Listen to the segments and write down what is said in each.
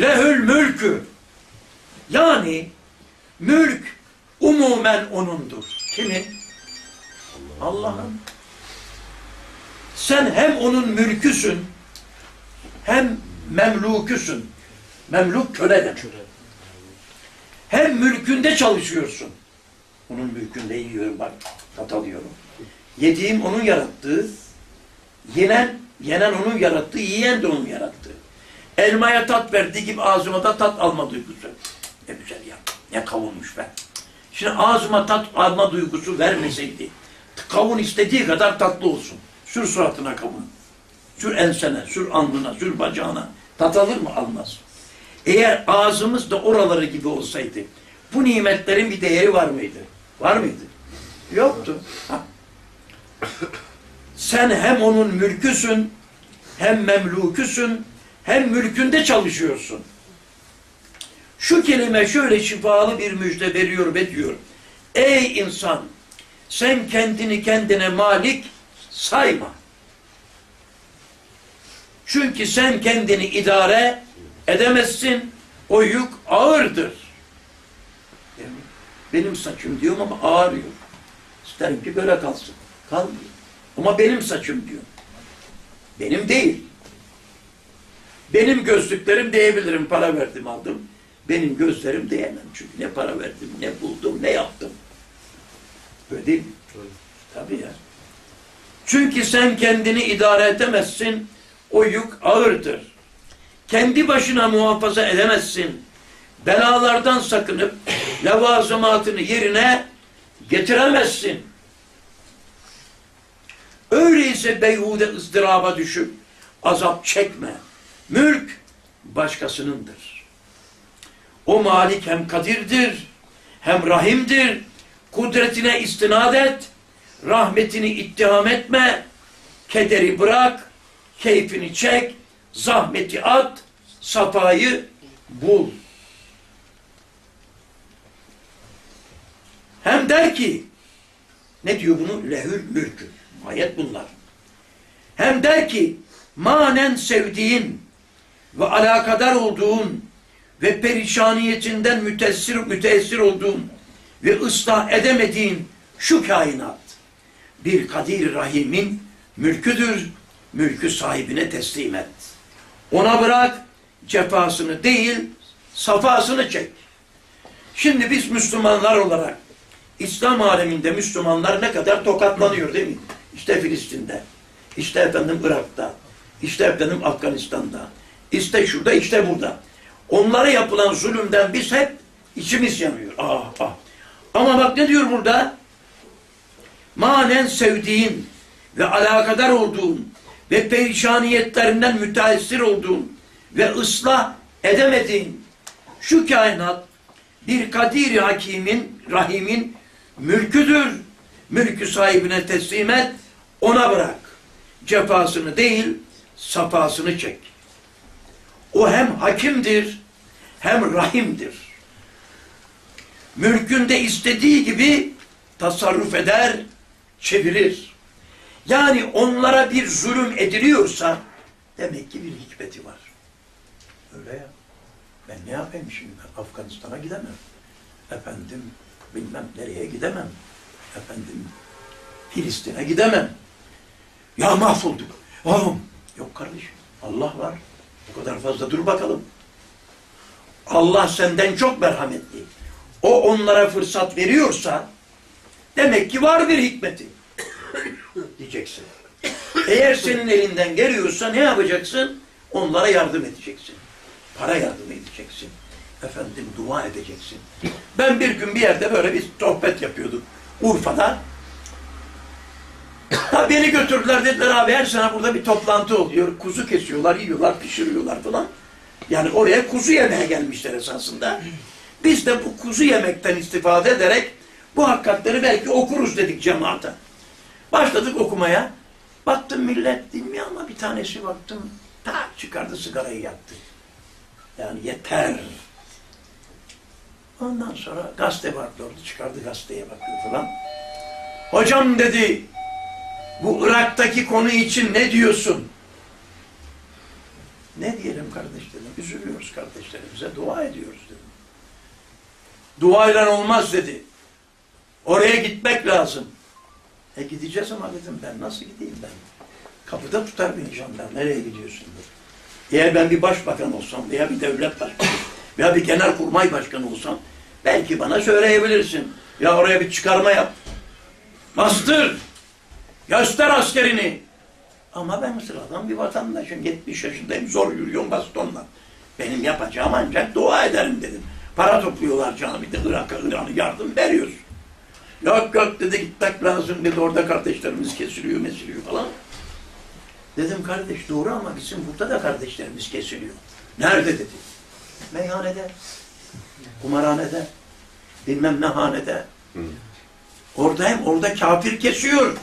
Lehül mülkü. Yani mülk umumen onundur. Kimin? Allah'ın. Sen hem onun mülküsün hem memluküsün. Memluk köle demek. Hem mülkünde çalışıyorsun. Onun mülkünde yiyorum bak. Tat alıyorum. Yediğim onun yarattığı. Yenen, yenen onun yarattığı, yiyen de onun yarattığı. Elmaya tat verdiği gibi ağzıma da tat alma duygusu. Ne güzel ya. Ne kavunmuş be. Şimdi ağzıma tat alma duygusu vermeseydi, kavun istediği kadar tatlı olsun. Sür suratına kavun. Sür ensene, sür alnına, sür bacağına. Tat alır mı? Almaz. Eğer ağzımız da oraları gibi olsaydı, bu nimetlerin bir değeri var mıydı? Var mıydı? Yoktu. Ha. Sen hem onun mülküsün, hem memluküsün, hem mülkünde çalışıyorsun. Şu kelime şöyle şifalı bir müjde veriyor ve diyor. Ey insan! Sen kendini kendine malik sayma. Çünkü sen kendini idare edemezsin. O yük ağırdır. Yani benim saçım diyorum ama ağrıyor. İsterim ki böyle kalsın. Kalmıyor. Ama benim saçım diyor. Benim değil. Benim gözlüklerim diyebilirim. Para verdim aldım. Benim gözlerim diyemem. Çünkü ne para verdim, ne buldum, ne yaptım. Böyle değil mi? Tabii ya. Çünkü sen kendini idare edemezsin. O yük ağırdır. Kendi başına muhafaza edemezsin. Belalardan sakınıp levazımatını yerine getiremezsin. Öyleyse beyhude ızdıraba düşüp azap çekme. Mülk başkasınındır. O malik hem kadirdir, hem rahimdir. Kudretine istinad et, rahmetini ittiham etme, kederi bırak, keyfini çek, zahmeti at, safayı bul. Hem der ki, ne diyor bunu? Lehül mülkü. Ayet bunlar. Hem der ki, manen sevdiğin ve alakadar olduğun ve perişaniyetinden mütessir, müteessir olduğun ve ıslah edemediğin şu kainat bir kadir rahimin mülküdür. Mülkü sahibine teslim et. Ona bırak cefasını değil safasını çek. Şimdi biz Müslümanlar olarak İslam aleminde Müslümanlar ne kadar tokatlanıyor değil mi? İşte Filistin'de, işte efendim Irak'ta, işte efendim Afganistan'da, işte şurada, işte burada. Onlara yapılan zulümden biz hep içimiz yanıyor. Ah, ah. Ama bak ne diyor burada? Manen sevdiğin ve alakadar olduğun ve perişaniyetlerinden müteessir olduğun ve ıslah edemediğin şu kainat bir kadir hakimin, rahimin mülküdür. Mülkü sahibine teslim et, ona bırak. Cefasını değil, safasını çek. O hem hakimdir, hem rahimdir. Mülkünde istediği gibi tasarruf eder, çevirir. Yani onlara bir zulüm ediliyorsa demek ki bir hikmeti var. Öyle ya. Ben ne yapayım şimdi? Afganistan'a gidemem. Efendim bilmem nereye gidemem. Efendim Filistin'e gidemem. Ya mahvolduk. Oğlum yok kardeşim. Allah var. O kadar fazla dur bakalım. Allah senden çok merhametli. O onlara fırsat veriyorsa demek ki var bir hikmeti. Diyeceksin. Eğer senin elinden geliyorsa ne yapacaksın? Onlara yardım edeceksin. Para yardım edeceksin. Efendim dua edeceksin. Ben bir gün bir yerde böyle bir sohbet yapıyorduk. Urfa'da. Beni götürdüler dediler abi her sene burada bir toplantı oluyor. Kuzu kesiyorlar, yiyorlar, pişiriyorlar falan. Yani oraya kuzu yemeye gelmişler esasında. Biz de bu kuzu yemekten istifade ederek bu hakikatleri belki okuruz dedik cemaate. Başladık okumaya. Baktım millet dinmiyor ama bir tanesi baktım tak çıkardı sigarayı yaktı. Yani yeter. Ondan sonra gazete orada çıkardı gazeteye bakıyor falan. Hocam dedi bu Irak'taki konu için ne diyorsun? Ne diyelim kardeş dedim. Üzülüyoruz kardeşlerimize. Dua ediyoruz dedim. Duayla olmaz dedi. Oraya gitmek lazım. E gideceğiz ama dedim ben nasıl gideyim ben? Kapıda tutar beni jandarma. Nereye gidiyorsun dedi. Eğer ben bir başbakan olsam veya bir devlet başkanı veya bir genelkurmay başkanı olsam belki bana söyleyebilirsin. Ya oraya bir çıkarma yap. Bastır. Göster askerini. Ama ben sıradan bir vatandaşım. 70 yaşındayım. Zor yürüyorum bastonla. Benim yapacağım ancak dua ederim dedim. Para topluyorlar camide. Irak'a İran'a yardım veriyoruz. Yok yok dedi gitmek lazım dedi. Orada kardeşlerimiz kesiliyor mesiliyor falan. Dedim kardeş doğru ama bizim burada da kardeşlerimiz kesiliyor. Nerede dedi. Meyhanede. Kumarhanede. Bilmem ne hanede. Orada hem orada kafir kesiyor.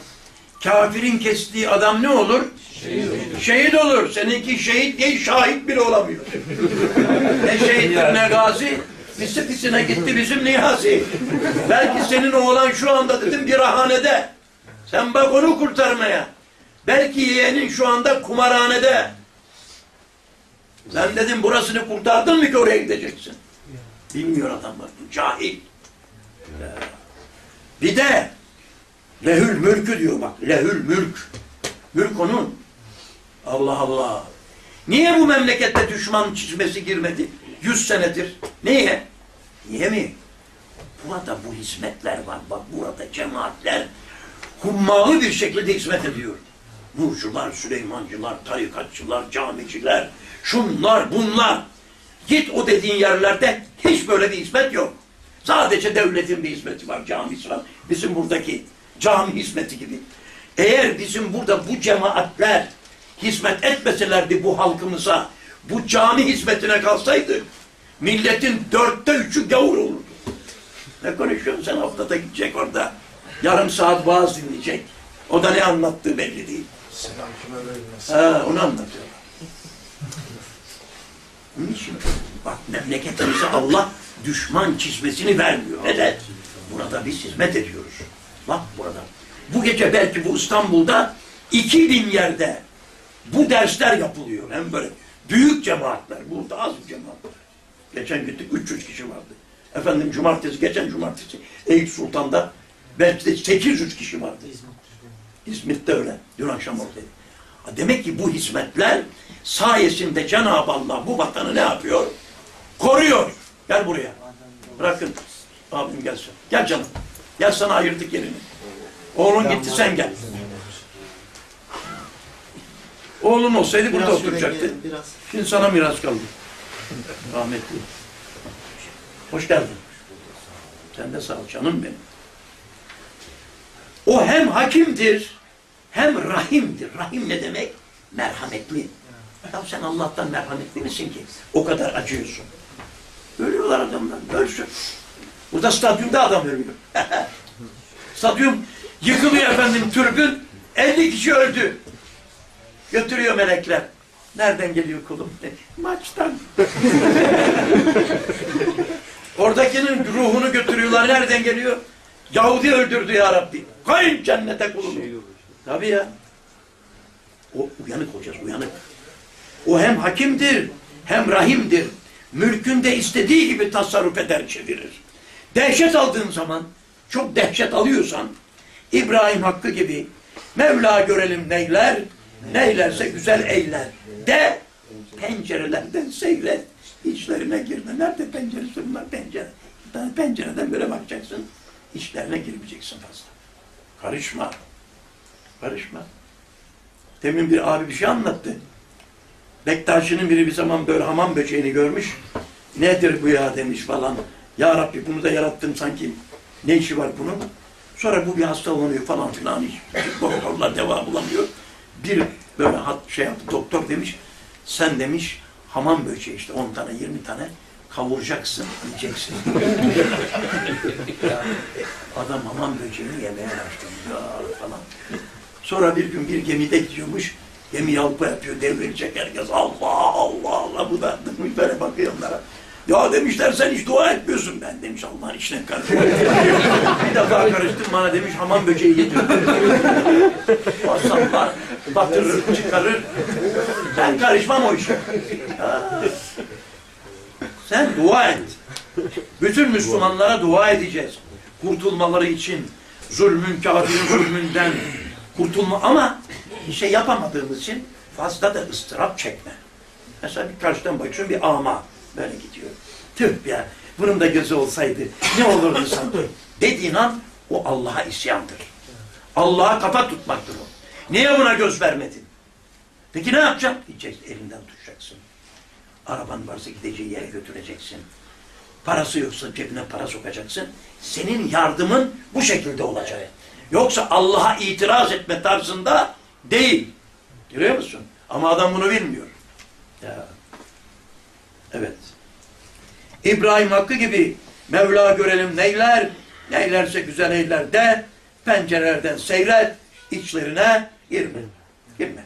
Kafirin kestiği adam ne olur? Şehit olur. Şehit olur. Seninki şehit değil, şahit bile olamıyor. ne şehittir ne gazi. Pisi pisine gitti bizim Niyazi. Belki senin oğlan şu anda dedim bir rahanede. Sen bak onu kurtarmaya. Belki yeğenin şu anda kumarhanede. Sen dedim burasını kurtardın mı ki oraya gideceksin? Bilmiyor adamlar. Cahil. Bir de lehül mülkü diyor bak. Lehül mülk. Mülk onun. Allah Allah. Niye bu memlekette düşman çizmesi girmedi? Yüz senedir. Niye? Niye mi? Burada bu hizmetler var. Bak burada cemaatler hummalı bir şekilde hizmet ediyor. Nurcular, Süleymancılar, tarikatçılar, camiciler, şunlar, bunlar. Git o dediğin yerlerde hiç böyle bir hizmet yok. Sadece devletin bir hizmeti var, camisi var. Bizim buradaki cami hizmeti gibi. Eğer bizim burada bu cemaatler hizmet etmeselerdi bu halkımıza, bu cami hizmetine kalsaydı, milletin dörtte üçü gavur olurdu. Ne konuşuyorsun sen haftada gidecek orada. Yarım saat vaaz dinleyecek. O da ne anlattığı belli değil. Selam kime verilmez. Ha, onu anlatıyor. Onun için bak memleketimize Allah düşman çizmesini vermiyor. Neden? Burada biz hizmet ediyoruz. Bak burada. Bu gece belki bu İstanbul'da 2000 yerde bu dersler yapılıyor. Hem böyle büyük cemaatler. Burada az bir cemaatler. Geçen gittik 300 kişi vardı. Efendim cumartesi, geçen cumartesi Eyüp Sultan'da belki de 800 kişi vardı. İzmit'te öyle. Dün akşam oradaydı. Demek ki bu hizmetler sayesinde Cenab-ı Allah bu vatanı ne yapıyor? Koruyor. Gel buraya. Bırakın. Abim gelsin. Gel canım. Gel sana ayırdık yerini. Oğlun gitti sen gel. Oğlun olsaydı burada Biraz oturacaktı. Biraz. Şimdi sana miras kaldı. Rahmetli. Hoş geldin. Sen de sağ ol canım benim. O hem hakimdir hem rahimdir. Rahim ne demek? Merhametli. Ya sen Allah'tan merhametli misin ki? O kadar acıyorsun. Ölüyorlar adamlar. Ölsün. Burada stadyumda adam ölüyor. Stadyum yıkılıyor efendim türbün. 50 kişi öldü. Götürüyor melekler. Nereden geliyor kulum? Maçtan. Oradakinin ruhunu götürüyorlar. Nereden geliyor? Yahudi öldürdü ya Rabbi. Koyun cennete kulumu. Tabii ya. O uyanık hocası, uyanık. O hem hakimdir, hem rahimdir. Mülkünde istediği gibi tasarruf eder, çevirir. Dehşet aldığın zaman, çok dehşet alıyorsan, İbrahim Hakkı gibi, Mevla görelim neyler, neylerse güzel eyler. De, pencerelerden seyret, içlerine girme. Nerede penceresi bunlar pencere? Pencereden böyle bakacaksın, içlerine girmeyeceksin fazla. Karışma. Karışma. Demin bir abi bir şey anlattı. Bektaşi'nin biri bir zaman böyle hamam böceğini görmüş. Nedir bu ya demiş falan. Ya Rabbi bunu da yarattın sanki. Ne işi var bunun? Sonra bu bir hastalanıyor falan filan. Doktorlar deva bulamıyor. Bir böyle şey yaptı doktor demiş. Sen demiş hamam böceği işte 10 tane 20 tane kavuracaksın, yiyeceksin. Adam hamam böceğini yemeye başladı ya falan. Sonra bir gün bir gemide gidiyormuş. Gemi yalpa yapıyor, devrilecek herkes. Allah Allah Allah bu da böyle bakıyor onlara. Ya demişler sen hiç dua etmiyorsun. Ben demiş Allah'ın işine karıştım. bir defa karıştım bana demiş hamam böceği getir. Aslanlar batırır, çıkarır. Ben karışmam o işe. Sen dua et. Bütün Müslümanlara dua edeceğiz. Kurtulmaları için. Zulmün, kafirin zulmünden kurtulma. Ama bir şey yapamadığımız için fazla da ıstırap çekme. Mesela bir karşıdan bakıyorsun bir ama böyle gidiyor. Tüh ya bunun da gözü olsaydı ne olurdu sanki. Dediğin an o Allah'a isyandır. Allah'a kafa tutmaktır o. Niye buna göz vermedin? Peki ne yapacaksın? Diyeceksin elinden tutacaksın. Araban varsa gideceği yere götüreceksin. Parası yoksa cebine para sokacaksın. Senin yardımın bu şekilde olacak. Yoksa Allah'a itiraz etme tarzında değil. Görüyor musun? Ama adam bunu bilmiyor. Ya. Evet. İbrahim Hakkı gibi Mevla görelim neyler, neylerse güzel eyler de, pencerelerden seyret, içlerine girme.